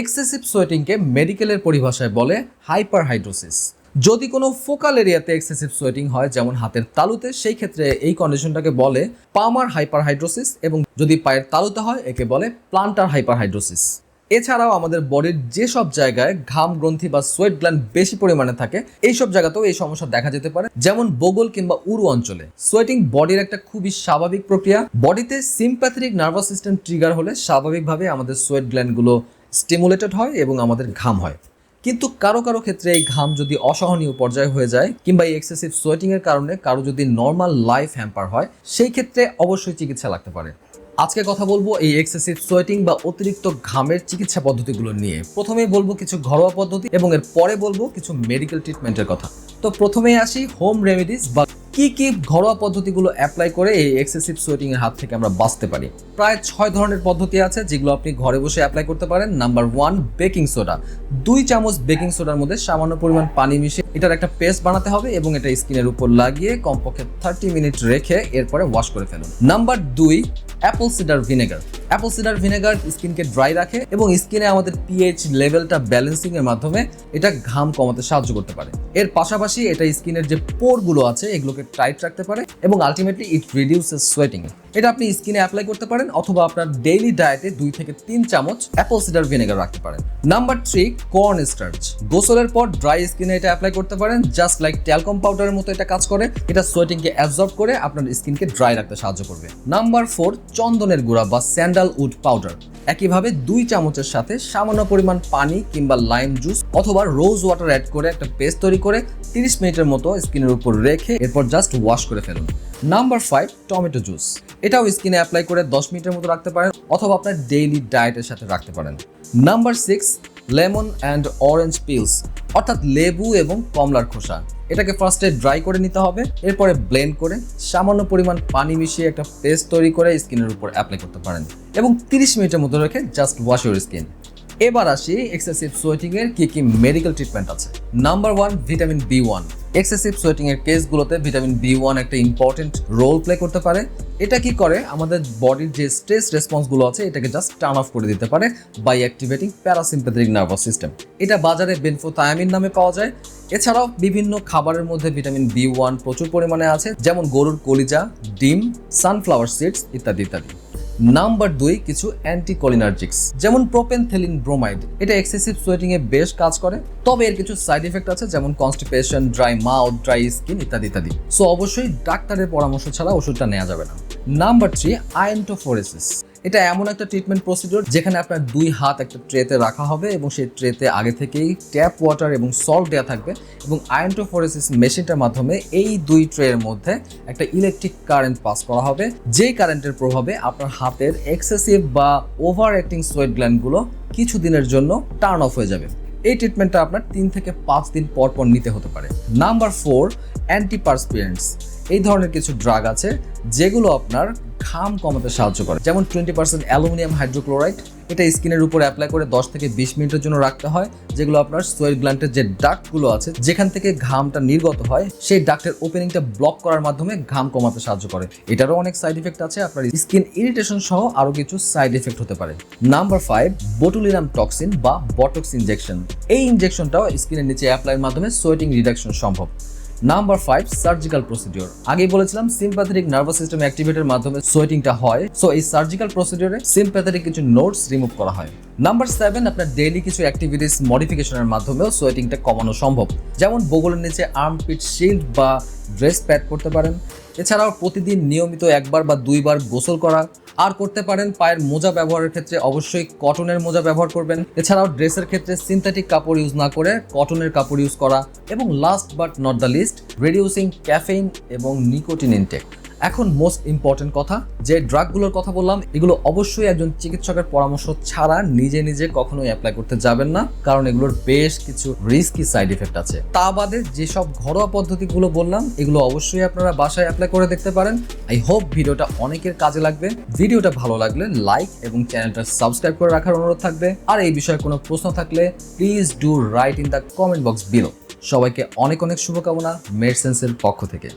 Excessive সোয়েটিংকে মেডিকেলের পরিভাষায় বলে হাইপার হাইড্রোসিস যদি কোনো ফোকাল এরিয়াতে এক্সেসিভ সোয়েটিং হয়, যেমন হাতের তালুতে, সেই ক্ষেত্রে এই কন্ডিশনটাকে বলে পামার হাইপার হাইড্রোসিস এবং যদি পায়ের তালুতে হয়, একে বলে প্লান্টার হাইপার হাইড্রোসিস এছাড়াও আমাদের বডির যেসব জায়গায় ঘাম, গ্রন্থি বা সোয়েট গ্ল্যান্ড বেশি পরিমাণে থাকে এই সব জায়গাতেও এই সমস্যা দেখা যেতে পারে, যেমন বগল কিংবা উরু অঞ্চলে। সোয়েটিং বডির একটা খুবই স্বাভাবিক প্রক্রিয়া। বডিতে সিম্প্যাথেটিক নার্ভাস সিস্টেম ট্রিগার হলে স্বাভাবিকভাবে আমাদের সোয়েট গ্ল্যান্ডগুলো স্টিমুলেটেড হয় এবং আমাদের ঘাম হয়। কিন্তু কারও কারও ক্ষেত্রে এই ঘাম যদি অসহনীয় পর্যায়ে হয়ে যায় কিংবা এই এক্সেসিভ সোয়েটিং এর কারণে কারও যদি নর্মাল লাইফ হ্যাম্পার হয়, সেই ক্ষেত্রে অবশ্যই চিকিৎসা লাগতে পারে। আজকে কথা বলব এই এক্সেসিভ সোয়েটিং বা অতিরিক্ত ঘামের চিকিৎসা পদ্ধতিগুলো নিয়ে। প্রথমেই বলব কিছু ঘরোয়া পদ্ধতি এবং এর পরে বলব কিছু মেডিকেল ট্রিটমেন্টের কথা। তো প্রথমেই আসি হোম রেমেডিস বা কি কি ঘরোয়া পদ্ধতিগুলো অ্যাপ্লাই করে এই এক্সেসিভ সোয়েটিং এর হাত থেকে আমরা বাঁচতে পারি? প্রায় ছয় ধরনের পদ্ধতি আছে যেগুলো আপনি ঘরে বসে অ্যাপ্লাই করতে পারেন। নাম্বার ওয়ান বেকিং সোডা দুই চামচ বেকিং সোডার মধ্যে সামান্য পরিমাণ পানি মিশিয়ে এটার একটা পেস্ট বানাতে হবে এবং এটা স্কিনের উপর লাগিয়ে কমপক্ষে থার্টি মিনিট রেখে এরপরে ওয়াশ করে ফেলুন। নাম্বার দুই apple cider vinegar apple cider vinegar স্কিনকে ড্রাই রাখে এবং স্কিনে আমাদের পিএইচ লেভেলটা ব্যালেন্সিং এর মাধ্যমে এটা ঘাম কমাতে সাহায্য করতে পারে। এর পাশাপাশি এটা স্কিনের যে পোরগুলো আছে, এগুলোকে টাইট রাখতে পারে এবং আলটিমেটলি ইট রিডিউসেস সোয়েটিং এটা আপনি স্কিনে অ্যাপ্লাই করতে পারেন অথবা আপনার ডেইলি ডায়েটে দুই থেকে তিন চামচ অ্যাপল সিডার ভিনেগার রাখতে পারেন। নাম্বার থ্রি কর্ন স্টার্চ গোসলের পর ড্রাই স্কিনে এটা অ্যাপ্লাই করতে পারেন জাস্ট লাইক ট্যালকম পাউডারের মতো এটা কাজ করে। এটা সোয়েটিংকে অ্যাবজর্ব করে আপনার স্কিনকে ড্রাই রাখতে সাহায্য করবে। নাম্বার ফোর চন্দনের গুঁড়া বা স্যান্ডাল উড পাউডার। একইভাবে দুই চামচের সাথে সামান্য পরিমাণ পানি কিংবা লাইম জুস অথবা রোজ ওয়াটার অ্যাড করে একটা পেস্ট তৈরি করে তিরিশ মিনিটের মতো স্কিনের উপর রেখে এরপর জাস্ট ওয়াশ করে ফেলুন। নাম্বার ফাইভ টমেটো জুস এটাও স্কিনে অ্যাপ্লাই করে দশ মিনিটের মতো রাখতে পারেন অথবা আপনার ডেইলি ডায়েটের সাথে রাখতে পারেন। Number six lemon and orange peels অর্থাৎ লেবু এবং কমলার খোসা। এটাকে ফার্স্টে ড্রাই করে নিতে হবে, এরপরে ব্লেন্ড করে সামান্য পরিমাণ পানি মিশিয়ে একটা পেস্ট তৈরি করে স্কিনের উপর অ্যাপ্লাই করতে পারেন। এবং তিরিশ মিনিটের মতো রেখে জাস্ট ওয়াশ ইউর স্কিন এবার আসি এক্সেসিভ সোয়েটিংয়ের কী কি মেডিকেল ট্রিটমেন্ট আছে। Number one vitamin B one excessive sweating এর কেসগুলোতে ভিটামিন বি ওয়ান একটা ইম্পর্টেন্ট রোল প্লে করতে পারে। এটা কি করে? আমাদের বডির যে স্ট্রেস রেসপন্সগুলো আছে, এটাকে জাস্ট টার্ন অফ করে দিতে পারে by activating parasympathetic nervous system এটা বাজারে বেনফোথায়ামিন নামে পাওয়া যায়। এছাড়াও বিভিন্ন খাবারের মধ্যে ভিটামিন বি ওয়ান প্রচুর পরিমাণে আছে, যেমন গরুর কলিজা, ডিম সানফ্লাওয়ার সিডস ইত্যাদি ইত্যাদি। নাম্বার দুই, কিছু অ্যান্টিকোলিনার্জিক্স যেমন প্রোপেনথেলিন ব্রোমাইড এটা এক্সেসিভ সোয়েটিং এ বেশ কাজ করে, তবে এর কিছু সাইড এফেক্ট আছে, যেমন constipation dry mouth dry skin ইত্যাদি ইত্যাদি। সো অবশ্যই ডাক্তারের পরামর্শ ছাড়া ওষুধটা নেওয়া যাবে না। নাম্বার থ্রি আয়েন্টোফোরেসিস এটা এমন একটা ট্রিটমেন্ট প্রসিডিওর যেখানে আপনার দুই হাত একটা ট্রেতে রাখা হবে এবং সেই ট্রেতে আগে থেকেই ট্যাপ ওয়াটার এবং সল্ট দেওয়া থাকবে এবং আয়েন্টোফোরেসিস মেশিনটার মাধ্যমে এই দুই ট্রের মধ্যে একটা ইলেকট্রিক কারেন্ট পাস করা হবে। যেই কারেন্টের প্রভাবে আপনার হাতের এক্সেসিভ বা ওভার অ্যাক্টিং সোয়েট গ্ল্যান্ডগুলো কিছু দিনের জন্য টার্ন অফ হয়ে যাবে। এই ট্রিটমেন্টটা আপনার তিন থেকে পাঁচ দিন পর পর নিতে হতে পারে। নাম্বার ফোর অ্যান্টিপারসপিরেন্টস এই ধরনের কিছু ড্রাগ আছে যেগুলো আপনার ঘাম কমাতে সাহায্য করে। যেমন টোয়েন্টি পার্সেন্ট অ্যালুমিনিয়াম হাইড্রোক্লোরাইড, এটা স্কিনের উপর অ্যাপ্লাই করে দশ থেকে বিশ মিনিটের জন্য রাখতে হয়, যেগুলো আপনার সোয়েল গ্ল্যান্ডের যে ডাক্টগুলো আছে, যেখান থেকে ঘামটা নির্গত হয়, সেই ডাক্টের ওপেনিংটা ব্লক করার মাধ্যমে ঘাম কমাতে সাহায্য করে। এটারও অনেক সাইড ইফেক্ট আছে, আপনার স্কিন ইরিটেশন সহ আরও কিছু সাইড ইফেক্ট হতে পারে। নাম্বার ফাইভ বোটুলিনাম টক্সিন বা বটক্স ইনজেকশন এই ইনজেকশনটাও স্কিনের নিচে অ্যাপ্লাইয়ের মাধ্যমে সোয়েটিং রিডাকশন সম্ভব। নাম্বার ফাইভ সার্জিক্যাল প্রসিডিওর আগেই বলেছিলাম সিম্প্যাথেটিক নার্ভাস সিস্টেম অ্যাক্টিভেটের মাধ্যমে সোয়েটিংটা হয়। সো এই সার্জিক্যাল প্রসিডিওরে সিম্প্যাথেটিক কিছু নোটস রিমুভ করা হয়। নাম্বার সেভেন আপনার ডেইলি কিছু অ্যাক্টিভিটিস মডিফিকেশনের মাধ্যমেও সোয়েটিংটা কমানো সম্ভব। যেমন বগলের নিচে আর্ম পিট শিল্ড বা ড্রেস প্যাড করতে পারেন। এছাড়াও প্রতিদিন নিয়মিত একবার বা দুইবার গোসল করা। আর করতে পারেন পায়ের মোজা ব্যবহারের ক্ষেত্রে অবশ্যই কটনের মোজা ব্যবহার করবেন। এছাড়াও ড্রেসের ক্ষেত্রে সিনথেটিক কাপড় ইউজ না করে কটনের কাপড় ইউজ করা। এবং last but not the least reducing caffeine এবং নিকোটিন ইনটেক এখন মোস্ট ইম্পর্টেন্ট কথা, যে ড্রাগগুলোর কথা বললাম, এগুলো অবশ্যই একজন চিকিৎসকের পরামর্শ ছাড়া নিজে নিজে কখনোই অ্যাপ্লাই করতে যাবেন না, কারণ এগুলোর বেশ কিছু রিস্কি সাইড ইফেক্ট আছে। তা বাদে যেসব ঘরোয়া পদ্ধতিগুলো বললাম, এগুলো অবশ্যই আপনারা বাসায় অ্যাপ্লাই করে দেখতে পারেন। আই হোপ ভিডিওটা অনেকের কাজে লাগবে। ভিডিওটা ভালো লাগলে লাইক এবং চ্যানেলটা সাবস্ক্রাইব করে রাখার অনুরোধ থাকবে। আর এই বিষয়ে কোনো প্রশ্ন থাকলে please do write in the comment box below সবাইকে অনেক অনেক শুভকামনা মেডসেন্সের পক্ষ থেকে।